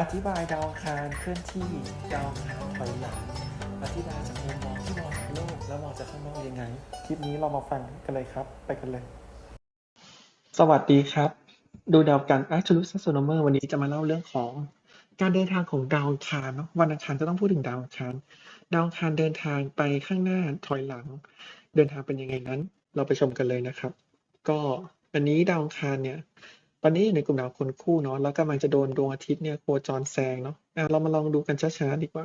อธิบายดาวอังคารเคลื่อนที่ดาวอังคารถอยหลังอธิบายจากมุมมองที่มองจากโลกแล้วมองจากข้างนอกยังไง คลิปนี้เรามาฟังกันเลยครับ ไปกันเลย สวัสดีครับ ดูดาวกัน a s t r o n o m e r วันนี้จะมาเล่าเรื่องของ การเดินทางของดาวอังคารเนาะวันอังคารจะต้องพูดถึงดาวอังคารดาวอังคารเดินทางไปข้างหน้าถอยหลัง เดินทางเป็นยังไงนั้น เราไปชมกันเลยนะครับ ก็อันนี้ดาวอังคารเนี่ย ตอนนี้อยู่ในกลุ่มดาวคนคู่เนาะแล้วกำลังจะโดนดวงอาทิตย์เนี่ยโคจรแซงเนาะะเรามาลองดูกันช้าๆดีกว่า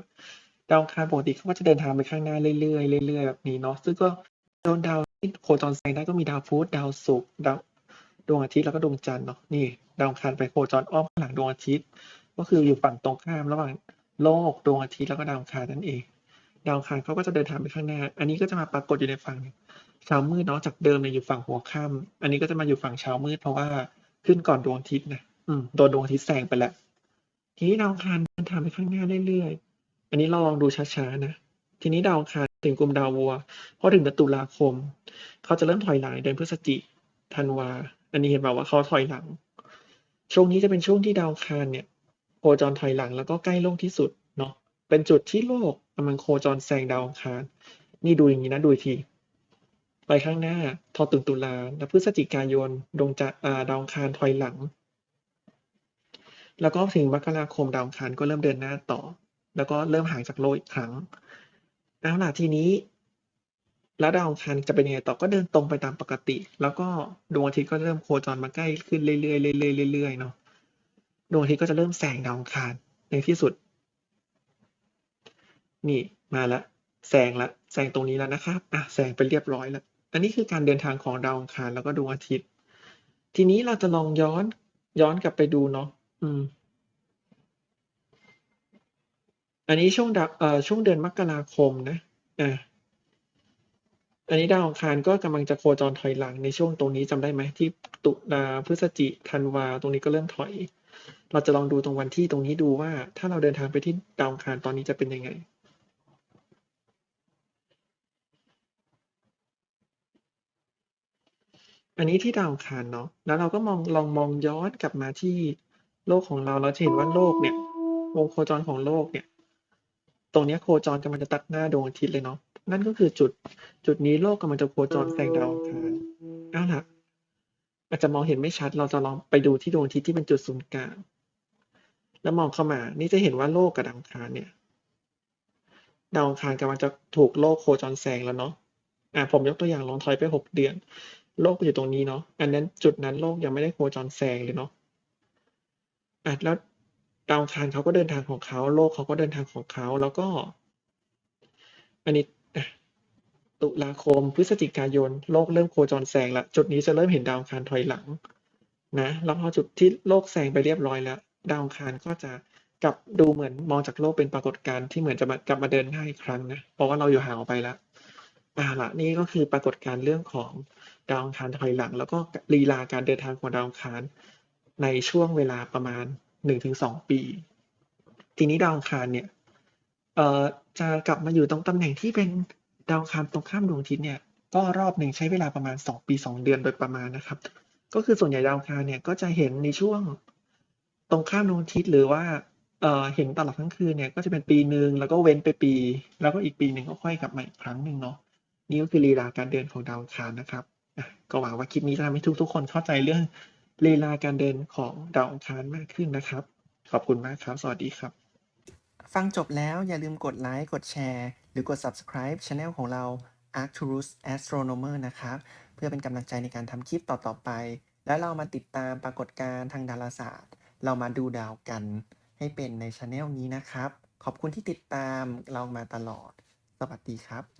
ดาวคารปกติเขาก็จะเดินทางไปข้างหน้าเรื่อยๆเรื่อยๆแบบนี้เนาะซึ่งก็โดนดาวที่โคจรแซงได้ก็มีดาวพุธดาวศุกร์ดาวดวงอาทิตย์แล้วก็ดวงจันทร์เนาะนี่ดาวคารไปโคจรอ้อมข้างหลังดวงอาทิตย์ ก็คืออยู่ฝั่งตรงข้ามระหว่างโลกดวงอาทิตย์แล้วก็ดาวคารนั่นเอง ดาวคารเขาก็จะเดินทางไปข้างหน้า อันนี้ก็จะมาปรากฏอยู่ในฝั่งเช้ามืดเนาะจากเดิมเนี่ยอยู่ฝั่งหัวค่ำอันนี้ก็จะมาอยู่ฝั่งเช้ามืดเพราะว่า ขึ้นก่อนดวงอาทิตย์นะอืมโดนดวงอาทิตย์แซงไปแล้ว ทีนี้ดาวอังคารเดินทางไปข้างหน้าเรื่อยๆ อันนี้เราลองดูช้าๆนะ ทีนี้ดาวอังคารถึงกลุ่มดาววัวพอถึงเดือนตุลาคม เขาจะเริ่มถอยหลังในเดือนพฤศจิธันวา อันนี้เห็นบอกว่าเขาถอยหลัง ช่วงนี้จะเป็นช่วงที่ดาวอังคารเนี่ยโคจรถอยหลังแล้วก็ใกล้โลกที่สุดเนาะ เป็นจุดที่โลกกำลังโคจรแซงดาวอังคาร นี่ดูอย่างนี้นะดูอีกที ไปข้างหน้า ทอตึงตุลาแล้วพฤศจิกายน ดวงจะดาวคารถอยหลัง แล้วก็ถึงมกราคมดาวคารก็เริ่มเดินหน้าต่อ แล้วก็เริ่มห่างจากโลกอีกครั้งเอาล่ะทีนี้ แล้วดาวคารจะเป็นยังไงต่อก็เดินตรงไปตามปกติ แล้วก็ดวงอาทิตย์ก็เริ่มโคจรมาใกล้ขึ้นเรื่อยๆเรื่อยๆเรื่อยๆเนาะดวงอาทิตย์ก็จะเริ่มแซงดาวคารในที่สุด นี่มาละแซงละแซงตรงนี้แล้วนะครับอะแซงไปเรียบร้อยแล้ว อันนี้คือการเดินทางของดาวอังคารแล้วก็ดวงอาทิตย์ ทีนี้เราจะลองย้อนย้อนกลับไปดูเนาะอืม อันนี้ช่วงดเอ่อช่วงเดือนมกราคมนะอ่าอันนี้ดาวอังคารก็กำลังจะโคจรถอยหลังในช่วงตรงนี้จำได้ไหมที่ตุลาพฤศจิธันวาตรงนี้ก็เริ่มถอย เราจะลองดูตรงวันที่ตรงนี้ดูว่า ถ้าเราเดินทางไปที่ดาวอังคารตอนนี้จะเป็นยังไง อันนี้ที่ดาวอังคารเนาะแล้วเราก็มองลองมองย้อนกลับมาที่โลกของเราเราจะเห็นว่าโลกเนี่ยวงโคจรของโลกเนี่ย ตรงนี้โคจรกำลังจะตัดหน้าดวงอาทิตย์เลยเนาะนั่นก็คือจุดจุดนี้โลกกำลังจะโคจรแซงดาวอังคารเอาล่ะอาจจะมองเห็นไม่ชัด เราจะลองไปดูที่ดวงอาทิตย์ที่เป็นจุดศูนย์กลางแล้วมองเข้ามา นี่จะเห็นว่าโลกกับดาวอังคารเนี่ยดาวอังคารกำลังจะถูกโลกโคจรแซงแล้วเนาะอะผมยกตัวอย่างลองถอยไปหกเดือน โลกอยู่ตรงนี้เนาะ อันนั้นจุดนั้นโลกยังไม่ได้โคจรแซงเลยเนาะอะแล้วดาวคารเขาก็เดินทางของเขา โลกเขาก็เดินทางของเขา แล้วก็ อันนี้ตุลาคมพฤศจิกายน โลกเริ่มโคจรแซงละจุดนี้จะเริ่มเห็นดาวคารถอยหลัง นะแล้วพอจุดที่โลกแซงไปเรียบร้อยแล้ว ดาวคารก็จะกลับดูเหมือนมองจากโลกเป็นปรากฏการณ์ที่เหมือนจะมากลับมาเดินหน้าอีกครั้งนะเพราะว่าเราอยู่ห่างออกไปแล้ว อ่าละนี่ก็คือปรากฏการณ์เรื่องของดาวอังคารถอยหลัง แล้วก็ลีลาการเดินทางของดาวอังคารในช่วงเวลาประมาณหนึ่งถึงสองปี ทีนี้ดาวอังคารเนี่ยเอ่อจะกลับมาอยู่ตรงตำแหน่งที่เป็นดาวอังคารตรงข้ามดวงอาทิตย์เนี่ยก็รอบหนึ่งใช้เวลาประมาณสองปีสองเดือนโดยประมาณนะครับ ก็คือส่วนใหญ่ดาวอังคารเนี่ยก็จะเห็นในช่วงตรงข้ามดวงอาทิตย์หรือว่าเอ่อเห็นตลอดทั้งคืนเนี่ยก็จะเป็นปีหนึ่งแล้วก็เว้นไปปี แล้วก็อีกปีหนึ่งก็ค่อยกลับมาอีกครั้งหนึ่งเนาะ นี่ก็คือลีลาการเดินของดาวอังคารนะครับก็หวังว่าคลิปนี้จะทำให้ทุกๆคนเข้าใจเรื่องลีลาการเดินของดาวอังคารมากขึ้นนะครับ ขอบคุณมากครับ สวัสดีครับ ฟังจบแล้วอย่าลืมกดไลค์กดแชร์ หรือกด subscribe Channel ของเรา Arcturus Astronomer นะครับ เพื่อเป็นกำลังใจในการทำคลิปต่อๆไป แล้วเรามาติดตามปรากฏการณ์ทางดาราศาสตร์ เรามาดูดาวกัน ให้เป็นใน Channel นี้นะครับ ขอบคุณที่ติดตามเรามาตลอด สวัสดีครับ